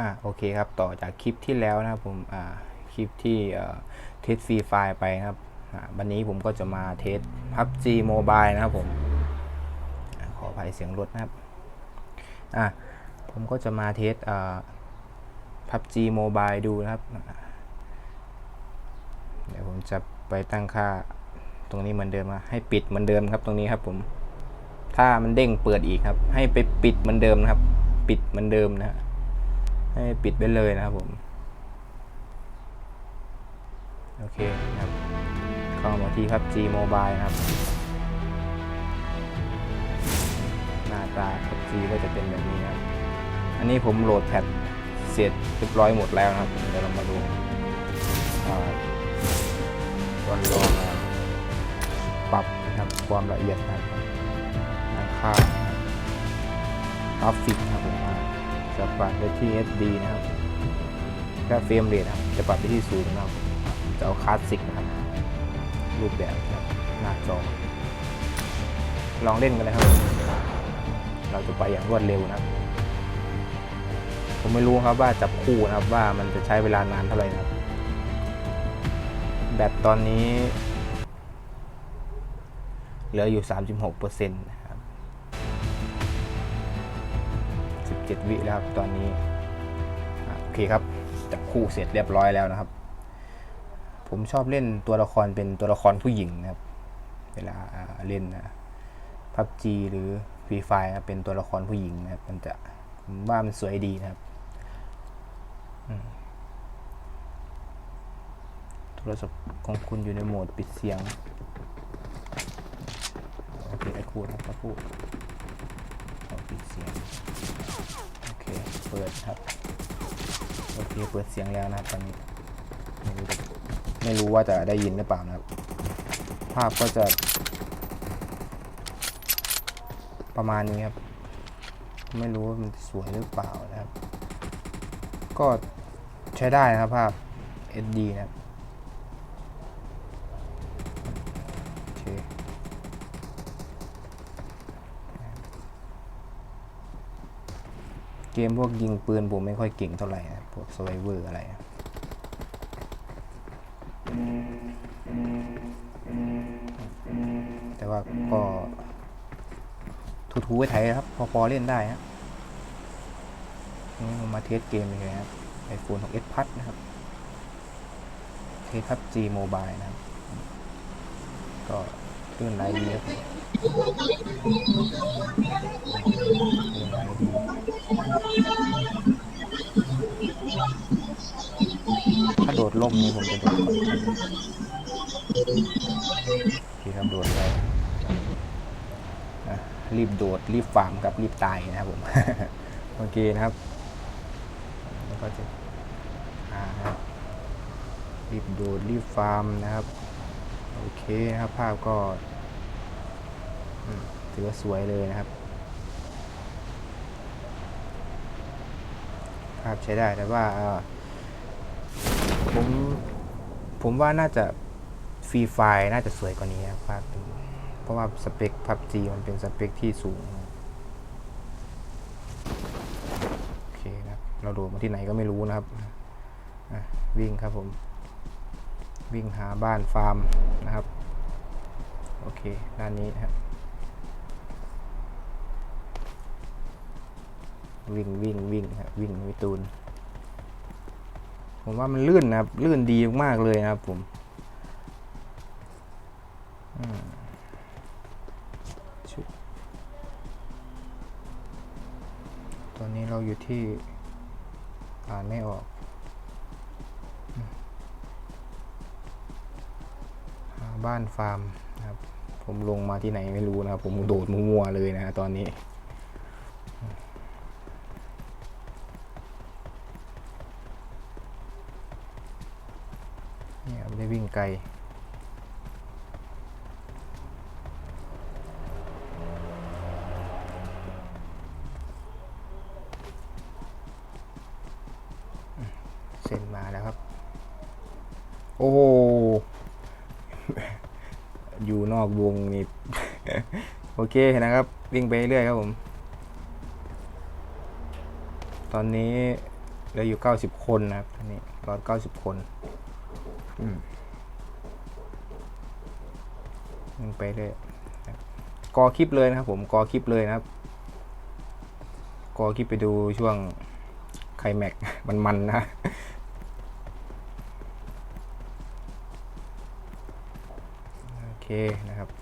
อ่าโอเคครับต่อจากคลิปที่แล้วนะครับผมอ่าคลิปที่เอ่อเทสฟรีไฟล์ไปนะครับอ่าวันนี้ผมก็จะมาเทส PUBG Mobile นะครับผมอขออภัยเสียงรถนะครับอ่าผมก็จะมาเทสอ่า PUBG Mobile ดูนะครับ เดี๋ยวผมจะไปตั้งค่าตรงนี้เหมือนเดิมนะให้ปิดเหมือนเดิมครับตรงนี้ครับผมถ้ามันเด้งเปิดอีกครับ ให้ไปปิดเหมือนเดิมนะครับ ปิดเหมือนเดิมนะฮะ ให้ปิดไปเลยนะครับผม โอเคนะครับเข้ามาที่ PUBG Mobile นะครับ หน้าตา PUBG ก็จะเป็นแบบนี้ครับ อันนี้ผมโหลดแพทเสร็จเรียบร้อยหมดแล้วนะครับ เดี๋ยวเรามาดูอ่าวันรองปรับนะครับความละเอียดนะครับด้านข้างนะครับกราฟิกนะครับผมอ่า จะปรับไปที่ SD นะครับแค่เฟรมเรทครับจะปรับไปที่ศูนย์นะครับจะเอาคลาสสิกนะครับรูปแบบนะครับหน้าจอ ลองเล่นกันเลยครับ เราจะไปอย่างรวดเร็วนะครับ ผมไม่รู้ครับว่าจับคู่นะครับว่ามันจะใช้เวลานานเท่าไหร่นะครับ แบตตอนนี้ เหลืออยู่ 36%นะ ครับ17วิแล้วครับตอนนี้โอเคครับจับคู่เสร็จเรียบร้อยแล้วนะครับ ผมชอบเล่นตัวละครเป็นตัวละครผู้หญิงนะครับ เวลาเล่นนะพับจีหรือฟรีไฟเป็นตัวละครผู้หญิงนะครับ มันจะผมว่ามันสวยดีนะครับโทรศัพท์ของคุณอยู่ในโหมดปิดเสียงโอเคไอ้คูนะครับพูดปิดเสียง เคเปิดครับ โอเค เปิดเสียงแล้วนะครับตอนนี้ไม่รู้ไม่รู้ว่าจะได้ยินหรือเปล่านะครับ ภาพก็จะ ประมาณนี้ครับ ไม่รู้ว่ามันสวยหรือเปล่านะครับ ก็ใช้ได้นะครับภาพ SD นะครับโอเค เกมพวกยิงปืนผมไม่ค่อยเก่งเท่าไหร่นะพวก s ไ r เวอร์อะไรนะแต่ว่าก็ทูๆไว้ไทยครับ พอพอเล่นได้ฮะนี่ผมมาเทสเกมเลยครับ iPhone 6s Plus นะครับ เทสครับ G Mobile นะครับ ก็ื่นไหลดีครับลื่นไหลดีถ้าโดดล่มนี่ผมจะโดดก่อนพี่ครับโดดไปรีบโดด รีบฟาร์มกับรีบตายนะครับผม โอเคนะครับ แล้วก็จะอ่านะครับรีบโดด รีบฟาร์มนะครับ โอเคนะครับภาพก็ถือว่าสวยเลยนะครับ ภาพใช้ได้แต่ว่าผมผมว่าน่าจะฟรีไฟน่าจะสวยกว่านี้นะครับภาพเพราะว่าสเปค PUBG มันเป็นสเปคที่สูงโอเคนะเราโดดมาที่ไหนก็ไม่รู้นะครับวิ่งครับผม วิ่งหาบ้านฟาร์มนะครับ โอเค ด้านนี้นะครับ วิ่งวิ่งวิ่งครับวิ่งวิตูน ผมว่ามันลื่นนะครับ ลื่นดีมากเลยนะครับผมอืมชุดตอนนี้เราอยู่ที่อ่านไม่ออก หา บ้านฟาร์มนะครับ ผมลงมาที่ไหนไม่รู้นะครับ ผมโดดมัวๆเลยนะตอนนี้เนี่ยไม่ได้วิ่งไกลเส้นมาแล้วครับ โอ้โห อยู่นอกวงนี่ โอเคนะครับ วิ่งไปเรื่อยครับผม ตอนนี้เหลืออยู่เก้าสิบคนนะครับอันนี้ร้อยเก้าสิบคนอืมยิงไปเลยนะครับกอคลิปเลยนะครับ ผมกอคลิปเลยนะครับ กอคลิปไปดูช่วงไคลแม็กซ์มันๆนะโอเคนะครับ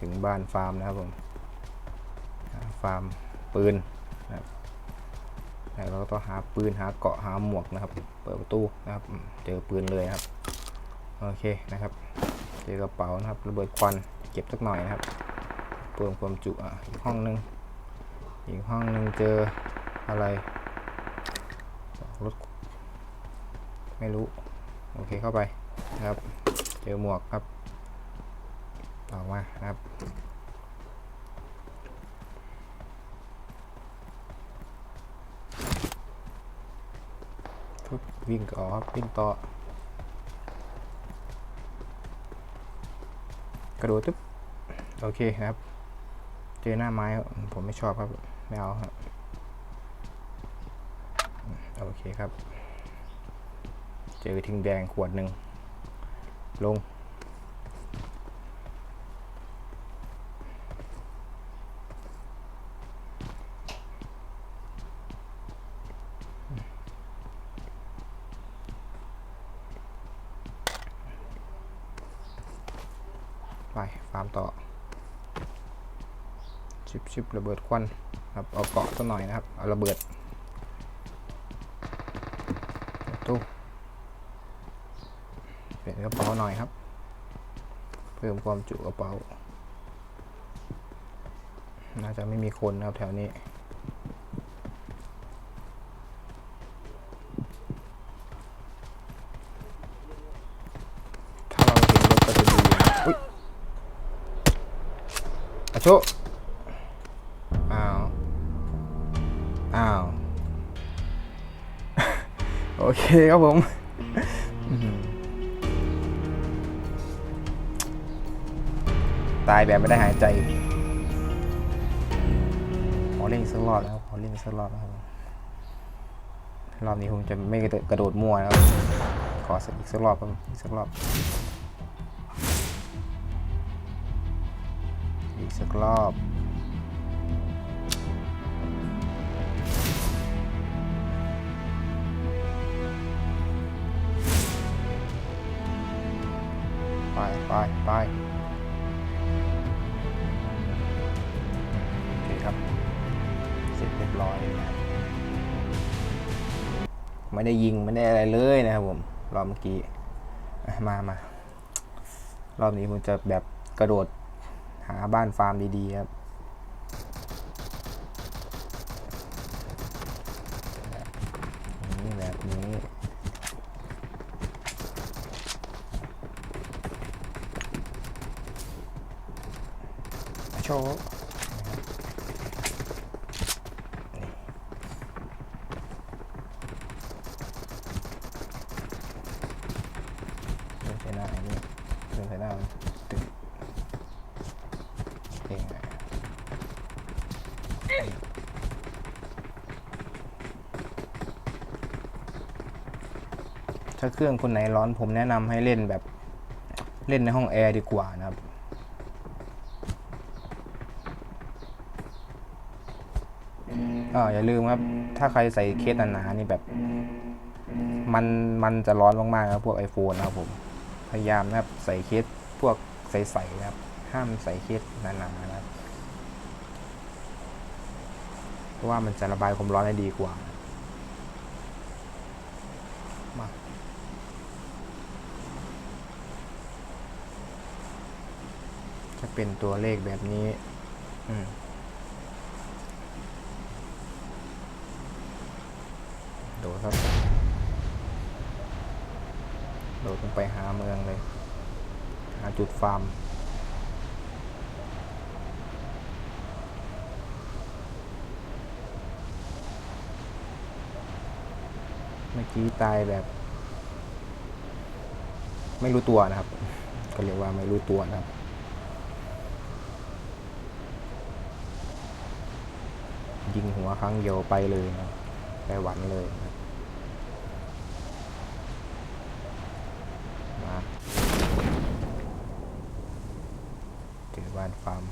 ถึงบ้านฟาร์มนะครับผมฟาร์มปืนนะครับแล้วเราก็ต้องหาปืนหาเกาะหาหมวกนะครับ เปิดประตูนะครับ เจอปืนเลยครับ โอเคนะครับ เจอกระเป๋านะครับ ระเบิดควันเก็บสักหน่อยนะครับ เพิ่มความจุอะอีกห้องนึง อีกห้องนึงเจออะไรรถไม่รู้ โอเคเข้าไปนะครับ เจอหมวกครับ อมานะครับวิ่งต่อครับวิ่งต่อกระโดดตึ๊บโอเคนะครับ เจอหน้าไม้ผมไม่ชอบครับ ไม่เอาครับ โอเคครับ เจอทิ้งแดงขวดหนึ่งลง ไปฟาร์มต่อชิบชิบระเบิดควันครับเอาเกาะสักหน่อยนะครับ เอาระเบิดตู้เปลี่ยนกระเป๋าหน่อยครับ เพิ่มความจุกระเป๋า น่าจะไม่มีคนนะครับแถวนี้ ถ้าเราเห็นรถก็จะดีนะอุ้ย ชอ้าว อ้าว โอเคครับผมตายแบบไม่ได้หายใจขอเล่นอีกสักรอบนะครับขอเล่นอีกสักรอบนะครับ รอบนี้ผมจะไม่กระโดดมั่วนะครับ ขอสักอีกสักรอบครับอีกสักรอบ อีกสักรอบ ไปไปไปโอเคครับ เสร็จเรียบร้อยนะไม่ได้ยิง ไม่ได้อะไรเลยนะครับผม รอบเมื่อกี้ มา มารอบนี้ผมจะแบบกระโดด หาบ้านฟาร์มดีๆครับแบบนี้แบบนี้โชว์นี่เดินใส่หน้าไอ้นี่เดินใส่หน้ามันตึงเองไง ถ้าเครื่องคนไหนร้อนผมแนะนำให้เล่นแบบเล่นในห้องแอร์ดีกว่านะครับอ่าอย่าลืมครับ ถ้าใครใส่เคสหนาๆนี่แบบ มันมันจะร้อนมากๆครับพวก iPhone นะครับผม พยายามนะครับใส่เคสพวกใสๆนะครับ ห้ามใส่เคสหนาๆนะครับเพราะว่ามันจะระบายความร้อนได้ดีกว่ามา จะ เป็นตัวเลขแบบนี้โดดครับ โดดลงไปหาเมืองเลย หาจุดฟาร์มเมื่อกี้ตายแบบ ไม่รู้ตัวนะครับ ก็เรียกว่าไม่รู้ตัวนะครับ ยิงหัวครั้งเดียวไปเลยนะไปหวันเลยมาเจอบ้านฟาร์ม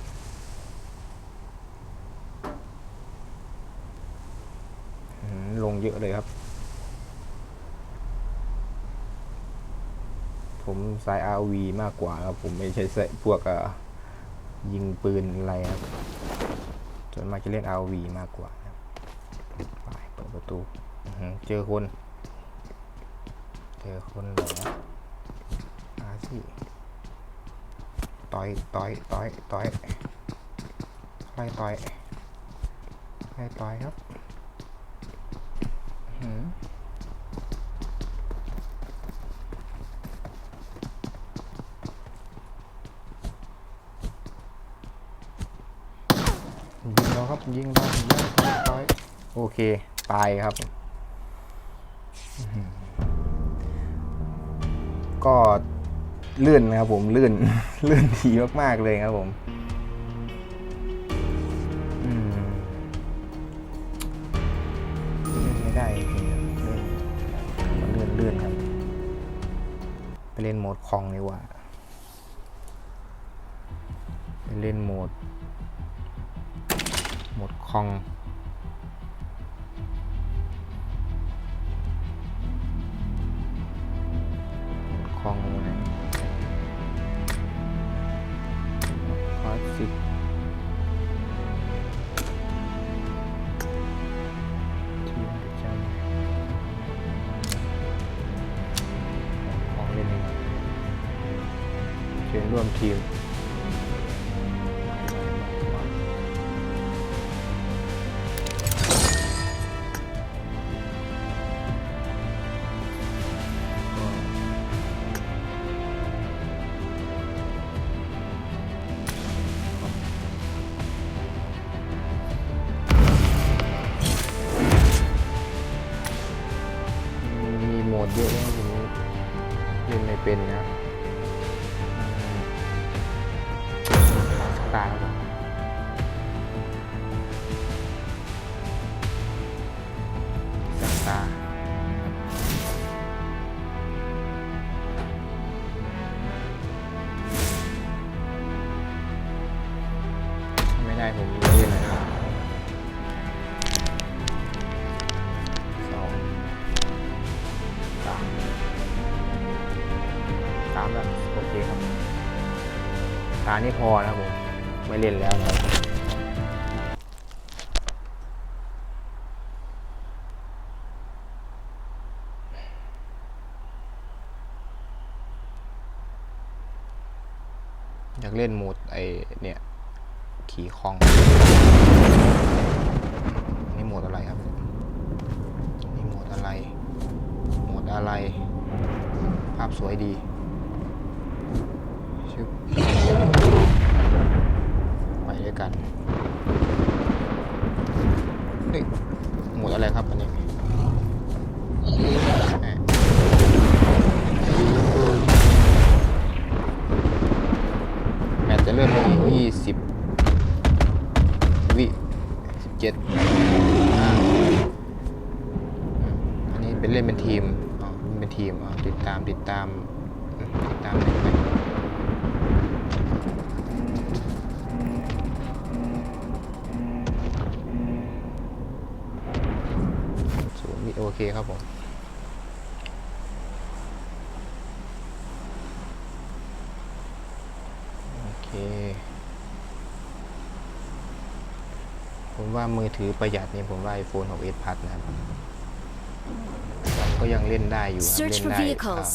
ลงเยอะเลยครับ ผมสาย RV มากกว่าครับ ผมไม่ใช่พวกยิงปืนอะไรครับ ส่วนมากจะเล่น RV มากกว่าไปเปิดประตูเจอคน เจอคนเหรออาสิต่อยต่อยต่อยต่อยใครต่อยใครต่อยครับ อื้อ ยิงเราครับยิงเรายิงเราร้อยโอเคตายครับ ก็ลื่นนะครับผมลื่นลื่นทีมากๆเลยครับผมเล่นไม่ได้จริงๆครับเล่นมันลื่นลื่นครับ ไปเล่นโหมดคองดีกว่า ไปเล่นโหมด หมดคองหมดคองไหนคลาสสิกทีมประจำของเล่นเองเชิญร่วมทีมานี่พอนะครับผม ไม่เล่นแล้วนะครับอยากเล่นโหมดไอเนี่ย ขี่คองนี่โหมดอะไรครับ นี่โหมดอะไร โหมดอะไร ภาพสวยดี ชึบ ด้วยกันนี่หมดอะไรครับอันนี้แม่แมตช์จะเริ่มในยี่สิบวิสิบเจ็ดอันนี้เป็นเล่นเป็นทีมอ๋อเป็นทีมติดตามติดตามติดตามได้ อเคครับผมโอเค ผมว่ามือถือประหยัดนี่ผมว่า iPhone 6s Plus นะครับก็ยังเล่นได้อยู่ครับ Search เล่น for ได้อ่า vehicles.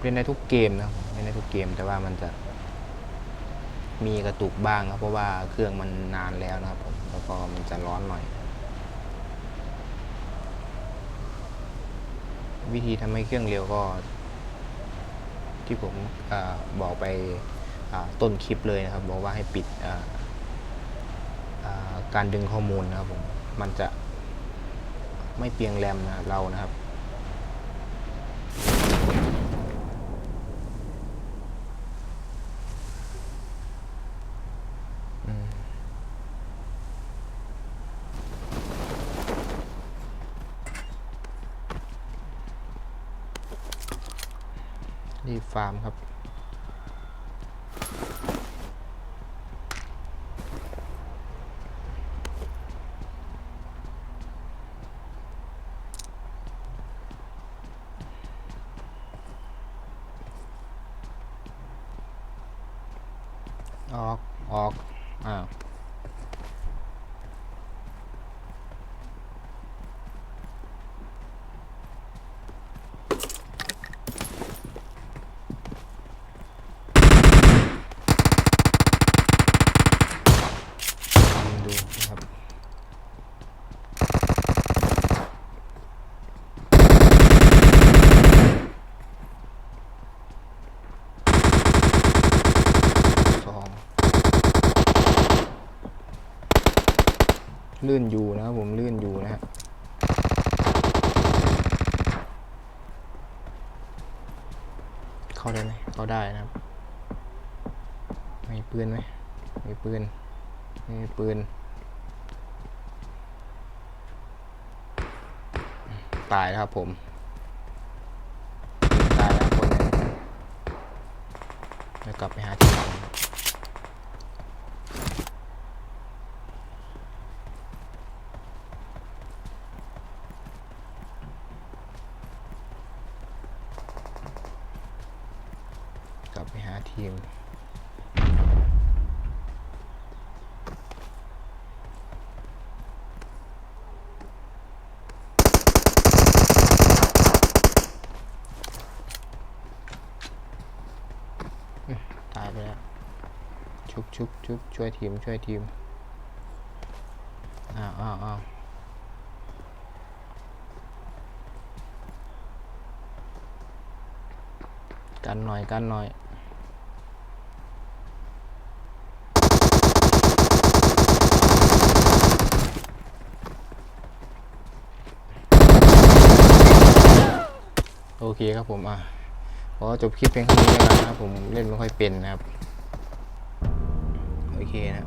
เล่นได้ทุกเกมนะครับเล่นได้ทุกเกมแต่ว่ามันจะมีกระตุกบ้างครับเพราะว่าเครื่องมันนานแล้วนะครับผมแล้วก็มันจะร้อนหน่อย วิธีทำให้เครื่องเร็วก็ ที่ผมอบอกไปต้นคลิปเลยนะครับ บอกว่าให้ปิดการดึงข้อมูลนะครับผมมันจะไม่เปียงแรมนะเรานะครับาร์มครับ ออก ออก อ้าว ลื่นอยู่นะครับผมลื่นอยู่นะฮะเข้าได้ไหมเข้าได้นะครับ มีปืนไหมมีปืนมีปืน ตายแล้วครับผมตายแล้วคนนึงแล้วกลับไปหาทีม ตายไปแล้ว ชุบช่วยทีมช่วยทีมอ้าวอ้าวอ้าวกันหน่อยกันหน่อยโอเคครับผมอะขอจบคลิปเพียงเท่านี้แล้วกันนะครับผมเล่นไม่ค่อยเป็นนะครับ เคนะ